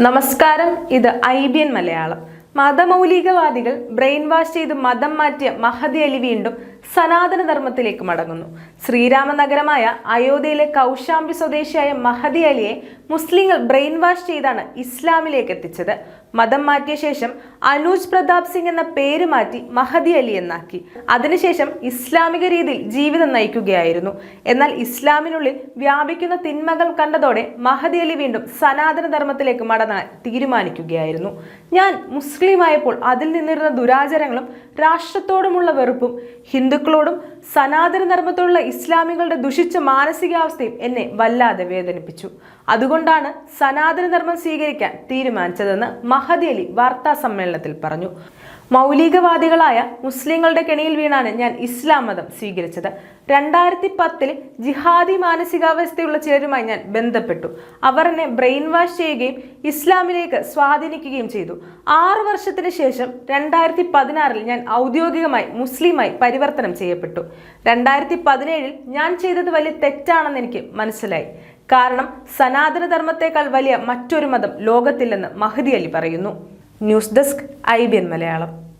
നമസ്കാരം ഇത് I B N Malayalam. മതമൗലികവാദികൾ ബ്രെയിൻ വാഷ് ചെയ്ത് മതം മാറ്റിയ മഹദി അലി വീണ്ടും സനാതനധർമ്മത്തിലേക്ക് മടങ്ങുന്നു. ശ്രീരാമനഗരമായ അയോധ്യയിലെ കൗശാംബി സ്വദേശിയായ മഹദി അലിയെ മുസ്ലിങ്ങൾ ബ്രെയിൻ വാഷ് ചെയ്താണ് ഇസ്ലാമിലേക്ക് എത്തിച്ചത്. മതം മാറ്റിയ ശേഷം അനൂജ് പ്രതാപ് സിംഗ് എന്ന പേര് മാറ്റി മഹദി അലി എന്നാക്കി. അതിനുശേഷം ഇസ്ലാമിക രീതിയിൽ ജീവിതം നയിക്കുകയായിരുന്നു. എന്നാൽ ഇസ്ലാമിനുള്ളിൽ വ്യാപിക്കുന്ന തിന്മകൾ കണ്ടതോടെ മഹദി അലി വീണ്ടും സനാതനധർമ്മത്തിലേക്ക് മടങ്ങാൻ തീരുമാനിക്കുകയായിരുന്നു. ഞാൻ മുസ്ലിമായപ്പോൾ അതിൽ നിന്നിരുന്ന ദുരാചാരങ്ങളും രാഷ്ട്രത്തോടുമുള്ള വെറുപ്പും ഹിന്ദുക്കളോടും സനാതന ധർമ്മത്തോടുള്ള ഇസ്ലാമികളുടെ ദുഷിച്ച മാനസികാവസ്ഥയും എന്നെ വല്ലാതെ വേദനിപ്പിച്ചു. അതുകൊണ്ടാണ് സനാതന ധർമ്മം സ്വീകരിക്കാൻ തീരുമാനിച്ചതെന്ന് മഹദി അലി വാർത്താ സമ്മേളനത്തിൽ പറഞ്ഞു. മൗലികവാദികളായ മുസ്ലിങ്ങളുടെ കെണിയിൽ വീണാണ് ഞാൻ ഇസ്ലാം മതം സ്വീകരിച്ചത്. രണ്ടായിരത്തി പത്തിൽ ജിഹാദി മാനസികാവസ്ഥയുള്ള ചിലരുമായി ഞാൻ ബന്ധപ്പെട്ടു. അവർ എന്നെ ബ്രെയിൻ വാഷ് ചെയ്യുകയും ഇസ്ലാമിലേക്ക് സ്വാധീനിക്കുകയും ചെയ്തു. ആറ് വർഷത്തിന് ശേഷം രണ്ടായിരത്തി പതിനാറിൽ ഞാൻ ഔദ്യോഗികമായി മുസ്ലിമായി പരിവർത്തനം ചെയ്യപ്പെട്ടു. രണ്ടായിരത്തി പതിനേഴിൽ ഞാൻ ചെയ്തത് വലിയ തെറ്റാണെന്ന് എനിക്ക് മനസ്സിലായി. കാരണം സനാതന ധർമ്മത്തെക്കാൾ വലിയ മറ്റൊരു മതം ലോകത്തില്ലെന്ന് മഹദി അലി പറയുന്നു. News desk I B N Malayalam.